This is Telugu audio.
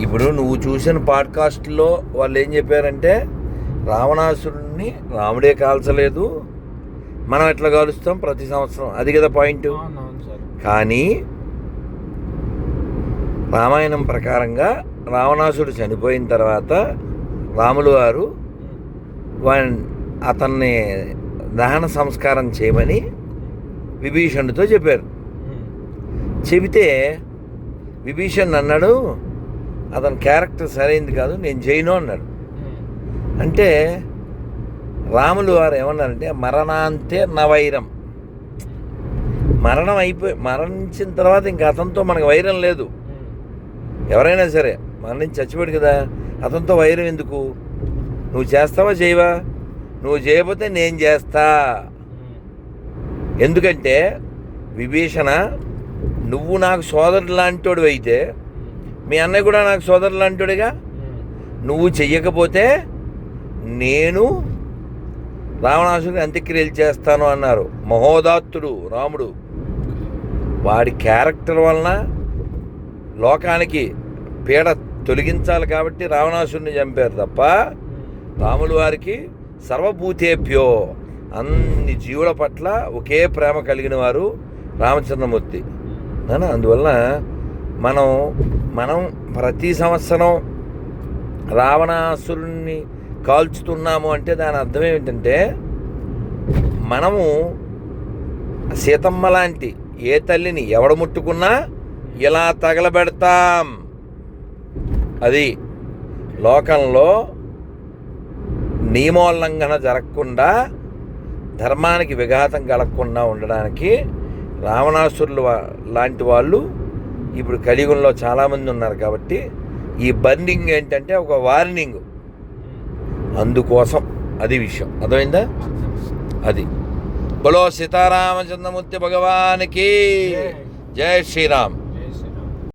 ఇప్పుడు నువ్వు చూసిన పాడ్కాస్ట్లో వాళ్ళు ఏం చెప్పారంటే రావణాసురుణ్ణి రాముడే కాల్చలేదు మనం ఎట్లా కాలుస్తాం ప్రతి సంవత్సరం. అది కదా పాయింట్. కానీ రామాయణం ప్రకారంగా రావణాసుడు చనిపోయిన తర్వాత రాములు వారు అతన్ని దహన సంస్కారం చేయమని విభీషణుడితో చెప్పారు. చెబితే విభీషణ్ అన్నాడు అతని క్యారెక్టర్ సరైంది కాదు నేను చేయను అన్నాడు. అంటే రాములు వారు ఏమన్నారంటే మరణాంతే నవైరం. మరణం అయిపోయి మరణించిన తర్వాత ఇంకా అతనితో మనకు వైరం లేదు. ఎవరైనా సరే మరణించి చచ్చిపోయాడు కదా అతనితో వైరం ఎందుకు? నువ్వు చేస్తావా చేయవా? నువ్వు చేయకపోతే నేను చేస్తా. ఎందుకంటే విభీషణ నువ్వు నాకు సోదరుడు లాంటోడు అయితే మీ అన్నయ్య కూడా నాకు సోదరులు అంటుడిగా. నువ్వు చెయ్యకపోతే నేను రావణాసుడికి అంత్యక్రియలు చేస్తాను అన్నారు. మహోదాత్తుడు రాముడు. వాడి క్యారెక్టర్ వలన లోకానికి పీడ తొలగించాలి కాబట్టి రావణాసుడిని చంపారు తప్ప రాములు వారికి సర్వభూతేభ్యో అన్ని జీవుల పట్ల ఒకే ప్రేమ కలిగిన వారు రామచంద్రమూర్తి. నాన్న అందువలన మనం మనం ప్రతి సంవత్సరం రావణాసురుణ్ణి కాల్చుతున్నాము అంటే దాని అర్థం ఏమిటంటే మనము సీతమ్మ లాంటి ఏ తల్లిని ఎవడ ముట్టుకున్నా ఇలా తగలబెడతాం. అది లోకంలో నియమోల్లంఘన జరగకుండా ధర్మానికి విఘాతం కలగకుండా ఉండడానికి రావణాసురులు లాంటి వాళ్ళు ఇప్పుడు కలియుగంలో చాలామంది ఉన్నారు కాబట్టి ఈ బర్నింగ్ ఏంటంటే ఒక వార్నింగ్. అందుకోసం అది విషయం. అర్థమైందా? అది. బలో సీతారామచంద్రమూర్తి భగవానికి. జై శ్రీరామ్.